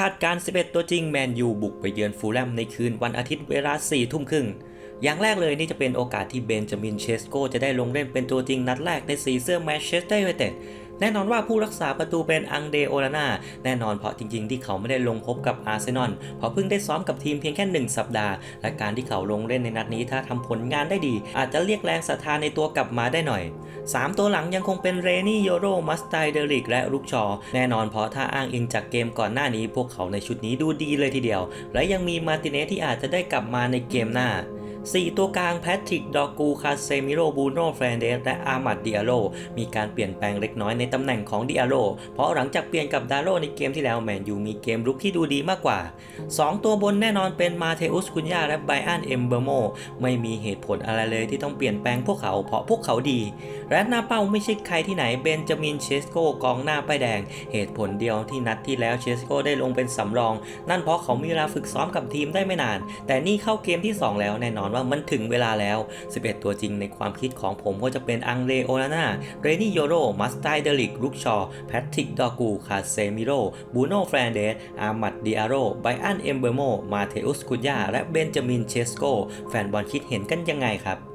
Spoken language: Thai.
คาดการณ์11 ตัวจริงแมนยูบุกไปเยือนฟูลแลมในคืนวันอาทิตย์เวลา 4 ทุ่มครึ่ง อย่างแรกเลยนี่จะเป็นโอกาสที่เบนจามินเชสโกจะได้ลงเล่นเป็นตัวจริงนัดแรกในสีเสื้อแมนเชสเตอร์ยูไนเต็ด แน่นอนว่าผู้รักษาประตูเป็นอังเดโอลาน่าแน่นอนเพราะจริงๆ ที่เขาไม่ได้ลงพบกับอาร์เซนอลเพราะเพิ่งได้ซ้อมกับทีมเพียงแค่ 1 สัปดาห์ และการที่เขาลงเล่นในนัดนี้ถ้าทำผลงานได้ดี อาจจะเรียกแรงศรัทธาในตัวกลับมาได้หน่อย 3 ตัวหลังยังคงเป็นเรนี่โยโรมัสไตเดริกและลุกชอ แน่นอนเพราะถ้าอ้างอิงจากเกมก่อนหน้านี้ พวกเขาในชุดนี้ดูดีเลยทีเดียว และยังมีมาติเนสที่อาจจะได้กลับมาในเกมหน้า 4 ตัวกลางแพทริก ดอกู คาเซมิโร บูโนแฟรนเดส และอามัดดิอาโล มีการเปลี่ยนแปลงเล็กน้อยในตำแหน่งของดิอาโล เพราะหลังจากเปลี่ยนกับดาโลในเกมที่แล้วแมนยูมีเกมรุกที่ดูดีมากกว่า 2 ตัวบนแน่นอนเป็นมาเทอุส คุนยา และไบอันเอมเบอร์โม ไม่มีเหตุผลอะไรเลยที่ต้องเปลี่ยนแปลงพวกเขาเพราะพวกเขาดี และหน้าเป้าไม่ใช่ใครที่ไหนเบนจามินเชสโกกองหน้าป้ายแดง เหตุผลเดียวที่นัดที่แล้วเชสโกได้ลงเป็นสำรอง นั่นเพราะเขามีเวลาฝึกซ้อมกับทีมได้ไม่นาน แต่นี่เข้าเกมที่ 2 แล้วแน่นอนว่ามันถึงเวลาแล้ว 11 ตัวจริงในความคิดของผมก็จะเป็นอังเรโอลาน่าเรนี่โยโรมัสไตเดลิกลุกชอแพทริกดอกูคาเซมิโรบูโนแฟรนเดสอามัดดิอาโรไบอันเอมเบอร์โมมาเทอุสคุยาและเบนจามินเชสโกแฟนบอลคิดเห็นกันยังไงครับ